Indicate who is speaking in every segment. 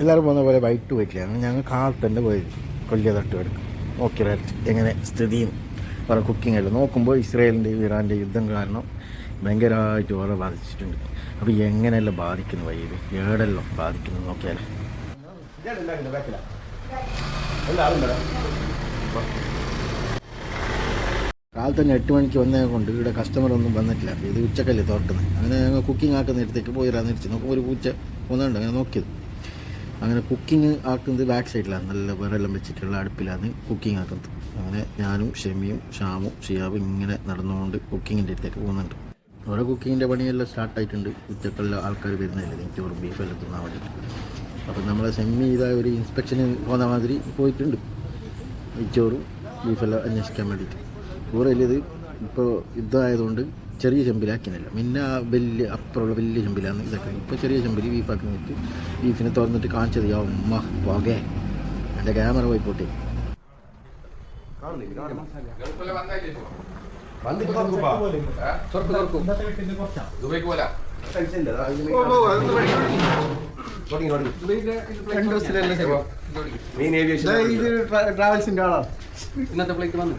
Speaker 1: എല്ലാവരും പോകുന്ന പോലെ വൈകിട്ട് പോയിട്ടില്ല ഞങ്ങൾ കാലത്തന്നെ പോയത് കൊല്ലിയ തട്ട് ഓക്കെ റൈറ്റ് എങ്ങനെ? സ്ഥിതിയും. ഓരോ കുക്കിംഗ് എല്ലാം നോക്കുമ്പോൾ ഇസ്രയേലിന്റെ ഇറാന്റെ യുദ്ധം കാരണം ഭയങ്കരമായിട്ട് ഓരോ ബാധിച്ചിട്ടുണ്ട്. അപ്പോൾ എങ്ങനെയല്ല ബാധിക്കുന്നു വൈകിട്ട് ഏടെല്ലാം ബാധിക്കുന്നു നോക്കിയാൽ കാലത്ത് തന്നെ എട്ട് മണിക്ക് വന്നേ കൊണ്ട് ഇവിടെ കസ്റ്റമർ ഒന്നും വന്നിട്ടില്ല. ഇത് ഉച്ചക്കല്ലേ തുറക്കുന്നത് അങ്ങനെ ഞങ്ങൾ കുക്കിംഗ് ആക്കുന്ന ഇടത്തേക്ക് പോയി ഇറന്നിരിച്ച് നോക്കുമ്പോൾ ഒരു പൂച്ച ഒന്നുണ്ട് അങ്ങനെ നോക്കിയത്. അങ്ങനെ കുക്കിംഗ് ആക്കുന്നത് ബാക്ക് സൈഡിലാണ് നല്ല വിറെല്ലാം വെച്ചിട്ടുള്ള അടുപ്പിലാണ് കുക്കിംഗ് ആക്കുന്നത്. അങ്ങനെ ഞാനും ഷെമിയും ഷാമും ഷിയാബും ഇങ്ങനെ നടന്നുകൊണ്ട് കുക്കിങ്ങിന്റെ അടുത്തേക്ക് പോകുന്നുണ്ട്. ഓരോ കുക്കിങ്ങിന്റെ പണിയെല്ലാം സ്റ്റാർട്ടായിട്ടുണ്ട് ഉച്ചക്കെല്ലാം ആൾക്കാർ വരുന്നതല്ലേ. നെയ്ച്ചോറും ബീഫെല്ലാം തിന്നാൻ വേണ്ടിയിട്ട് അപ്പം നമ്മളെ സെമ്മി ഇതായ ഒരു ഇൻസ്പെക്ഷന് പോകുന്ന മാതിരി പോയിട്ടുണ്ട്. നെയ്ച്ചോറും ബീഫെല്ലാം അന്വേഷിക്കാൻ വേണ്ടിയിട്ട് കൂടുതലിത് ഇപ്പോൾ യുദ്ധമായതുകൊണ്ട് ചെറിയ ചെമ്പിലാക്കിയെന്നല്ല പിന്നെ ആ വലിയ അപ്പുറമുള്ള വലിയ ചെമ്പിലാണ് ഇതൊക്കെ. ഇപ്പോൾ ചെറിയ ചെമ്പിൽ ബീഫാക്കി നിന്നിട്ട് ബീഫിനെ തുറന്നിട്ട് കാണിച്ചത് ആ ഉമ്മ പോകെ എന്റെ ക്യാമറ പോയി പോട്ടെ.
Speaker 2: ട്രാവൽസിന്റെ ആളാണ്
Speaker 3: ഇന്നത്തെ ഫ്ലൈറ്റ് വന്നു.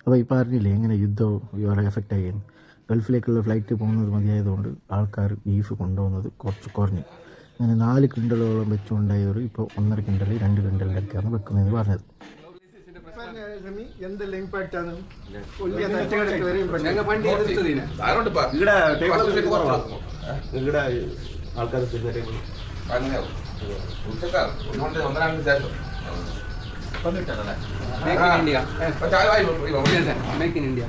Speaker 1: അപ്പോൾ ഇപ്പോൾ അറിഞ്ഞില്ലേ എങ്ങനെ യുദ്ധവും ഇവരെ എഫക്റ്റ് ആയി ഗൾഫിലേക്കുള്ള ഫ്ലൈറ്റ് പോകുന്നത് മതിയായതുകൊണ്ട് ആൾക്കാർ ബീഫ് കൊണ്ടുപോകുന്നത് കുറച്ച് കുറഞ്ഞു. അങ്ങനെ നാല് കിണ്ടലുകളും വെച്ചുകൊണ്ടായവർ ഇപ്പോൾ ഒന്നര കിണ്ടൽ രണ്ട് കിണ്ടലിലൊക്കെയാണ് വെക്കുന്നതെന്ന് പറഞ്ഞത്.
Speaker 2: എന്തെല്ലാം ഇമ്പാക്റ്റ് ആണ്
Speaker 4: ഇവിടെ ആൾക്കാർ
Speaker 3: make in India make in India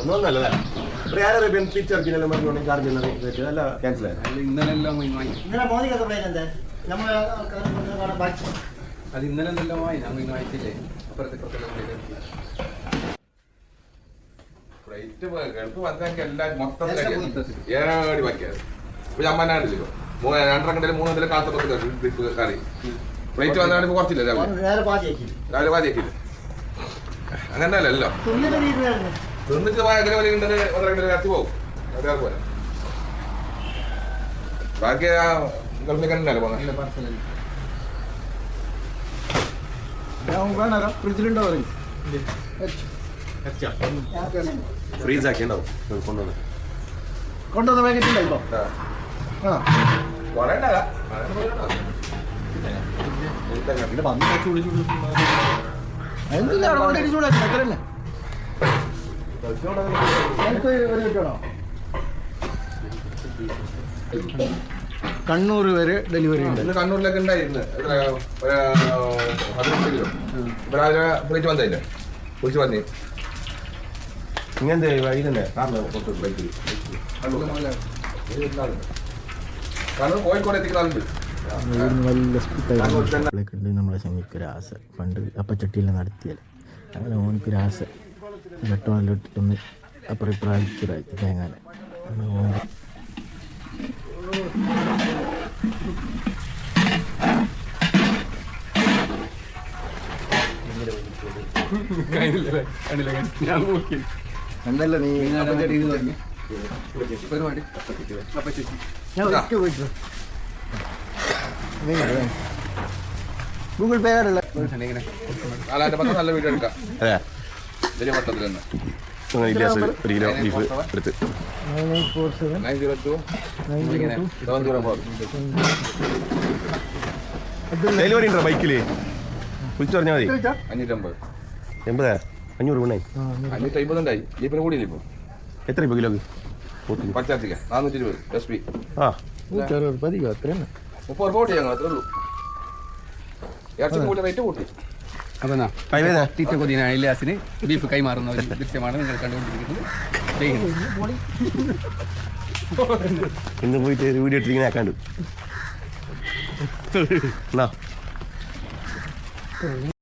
Speaker 4: ഒന്നും നല്ലതാ ഇവിടെ ആരും ബെനിഫിറ്റ് ഇറക്കില്ല പറഞ്ഞു ചാർജ് ചെയ്യുന്നത് അല്ല ക്യാൻസൽ
Speaker 3: ഇന്നലെ
Speaker 2: മോദിക്കൊക്കെ നമ്മൾ
Speaker 3: അത് ഇന്നലെ എന്തെല്ലാം ഇന്ന് വായിച്ചില്ലേ അപ്പുറത്തെ
Speaker 5: ഗൾഫ് എല്ലാം മൊത്തത്തിലാക്കി ഏഴാടി ബാക്കിയത് അമ്മനാണ്ടില്ലോ മൂന്ന് രണ്ടര കണ്ടല്ലേ മൂന്ന് കണ്ടല്ലേ കാലത്തൊക്കെ കറി ഫ്ലൈറ്റ് വന്നാണ് ഇപ്പൊ കുറച്ചില്ല രാവിലെ?
Speaker 2: പാതി ആക്കി
Speaker 5: രാവിലെ അങ്ങനെ അല്ലല്ലോ. തിന്നിട്ട് പോയ അങ്ങനെ വലിയ ഒന്നര കണ്ടൽ കത്തി പോകും അതേ പോലെ ബാക്കി ആ
Speaker 2: ഗൾഫിൽ ഫ്രിഡ്ജിലുണ്ടോ പറയും
Speaker 4: ഫ്രീസ് ആക്കി ഉണ്ടാവും കൊണ്ടുവന്ന്.
Speaker 2: കൊണ്ടുവന്ന പാക്കറ്റ് ഇല്ല ആ.
Speaker 5: കുറെ ഉണ്ടല്ല
Speaker 2: കണ്ണൂർ വരെ ഡെലിവറി ഉണ്ട്.
Speaker 5: കണ്ണൂരിലൊക്കെ ഉണ്ടായിരുന്നു. ഫ്ലൈറ്റ് വന്നില്ല വിളിച്ചു പറഞ്ഞു
Speaker 4: ഇങ്ങനത്തെ വൈകുന്നേ കാരണം
Speaker 5: കണ്ണൂർ കോഴിക്കോട് എത്തിക്കുന്ന ആളുണ്ട്.
Speaker 1: വലിയ സ്പീക്കർ ഉണ്ട് നമ്മളെ ക്ഷമിക്കൊരു ആശ പണ്ട് അപ്പച്ചട്ടിയിൽ നടത്തിയാൽ അങ്ങനെ ഓനിക്കൊരു ആശ വെട്ടമെല്ലാം ഇട്ടിട്ടൊന്ന് അപ്പുറം അയച്ചിടായി തേങ്ങാനെ അങ്ങനെ ഓൻ
Speaker 3: കണ്ടില്ലേ? കണ്ടില്ലേ? ഞാൻ നോക്കി
Speaker 2: എന്തല്ല നീ.
Speaker 3: പരിപാടി അപ്പച്ചി
Speaker 2: ഞാൻ ഒരിക്കൽ പോയിട്ടു ഗൂഗിൾ പേ
Speaker 5: കാർഡ് നല്ല വീഡിയോ എടുക്കാം. തന്നെ.
Speaker 4: ഒരു കിലോ ബീഫ് എടുത്ത്. ഡെലിവറി ഉണ്ടോ ബൈക്കിൽ വിളിച്ചു പറഞ്ഞാൽ മതി.
Speaker 5: അഞ്ഞൂറ്റമ്പത്.
Speaker 4: എൺപതാ? അഞ്ഞൂറ് ഗുണേ
Speaker 5: അഞ്ഞൂറ്റി അമ്പതുണ്ടായി ജീപ്പിന് കൂടിയില്ല ഇപ്പോൾ
Speaker 4: എത്ര ഇപ്പോൾ കിലോക്ക്?
Speaker 5: പച്ചാത്തിക്ക നാനൂറ്റി ഇരുപത്. എസ് പി.
Speaker 4: ആ.
Speaker 2: പതിവ് അത്ര തന്നെ
Speaker 5: മുപ്പത് രൂപ കൂട്ടി ഞങ്ങൾ അത്രേ ഉള്ളൂ. ഇറച്ചി കൂട്ടി റേറ്റ് കൂട്ടി.
Speaker 3: അപ്പൊ എന്നാ
Speaker 4: കൈവേദന
Speaker 3: തീറ്റ കൊതിന ഇല്ലാസിന് ബീഫ് കൈമാറുന്ന ഒരു ദൃശ്യമാണ് നിങ്ങൾ കണ്ടുകൊണ്ടിരിക്കുന്നത്.
Speaker 4: ഇന്ന് പോയിട്ട് ഒരു വീഡിയോ